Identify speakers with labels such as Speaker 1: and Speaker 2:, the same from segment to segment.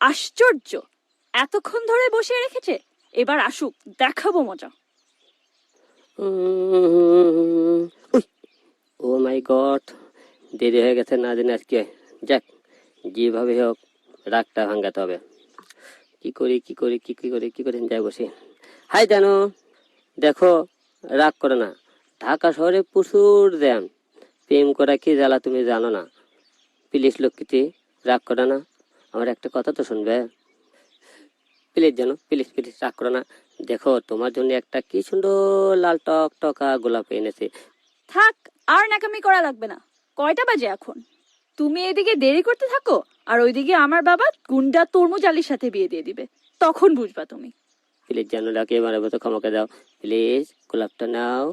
Speaker 1: আশ্চর্য। এতক্ষণ ধরে বসে রেখেছে? এবার আসুক, দেখাবো মজা।
Speaker 2: ও মাই গড, দেরি হয়ে গেছে না দিন আজকে। যাক, যেভাবে হোক, রাগটা ভাঙাতে হবে। কি করি কি করি, কি কি করি কি করি, যাই বসি। হাই জানো, দেখো, রাগ করো না। ঢাকা শহরে প্রচুর জ্যাম। প্রেম করা কি জ্বালা তুমি জানো না। প্লিজ লক্ষ্মীটি রাগ করো না। আমার একটা কথা তো শুনবে। প্লিজ জানো প্লিজ প্লিজ রাগ করো না। দেখো তোমার জন্য একটা কি সুন্দর লাল টক টকা গোলাপ এনেছে।
Speaker 1: থাক আর নাকামি করা লাগবে না। কয়টা বাজে এখন? তুমি এদিকে দেরি করতে থাকো আর ওইদিকে আমার বাবা গুন্ডা তরমুজ আলীর সাথে বিয়ে দিয়ে দিবে। তখন বুঝবা তুমি।
Speaker 2: প্লিজ যেন ডাকে এবারে মতো ক্ষমাকে দাও। প্লিজ গোলাপটা নাও।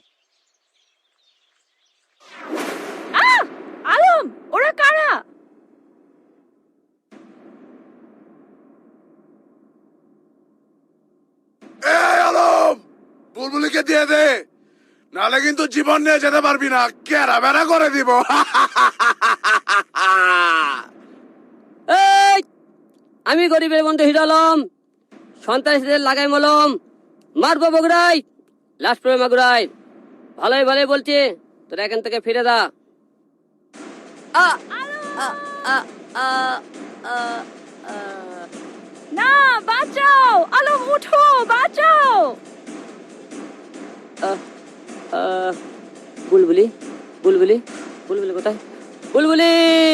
Speaker 3: বুলবুলিকে দিয়ে দে। নালে কিন্তু জীবন নিয়ে যেতে পারবি না। কেরা বেড়া করে দিব।
Speaker 2: আমি গরিবের বন্ধু হিরালম। সন্ত্রাসীদের লাগাই মলম। মারবো বগুড়াই লাস্ট পরে মাগুরাই ভালোই ভালোই বলছি। তোরা এখান থেকে ফিরে দা আ, আ, আ, আ, আ, আ।
Speaker 1: না বাঁচাও! আলম উঠো! বাঁচাও!
Speaker 2: बुलबुली बुलबुली बुलबुली बताए बुलबुली!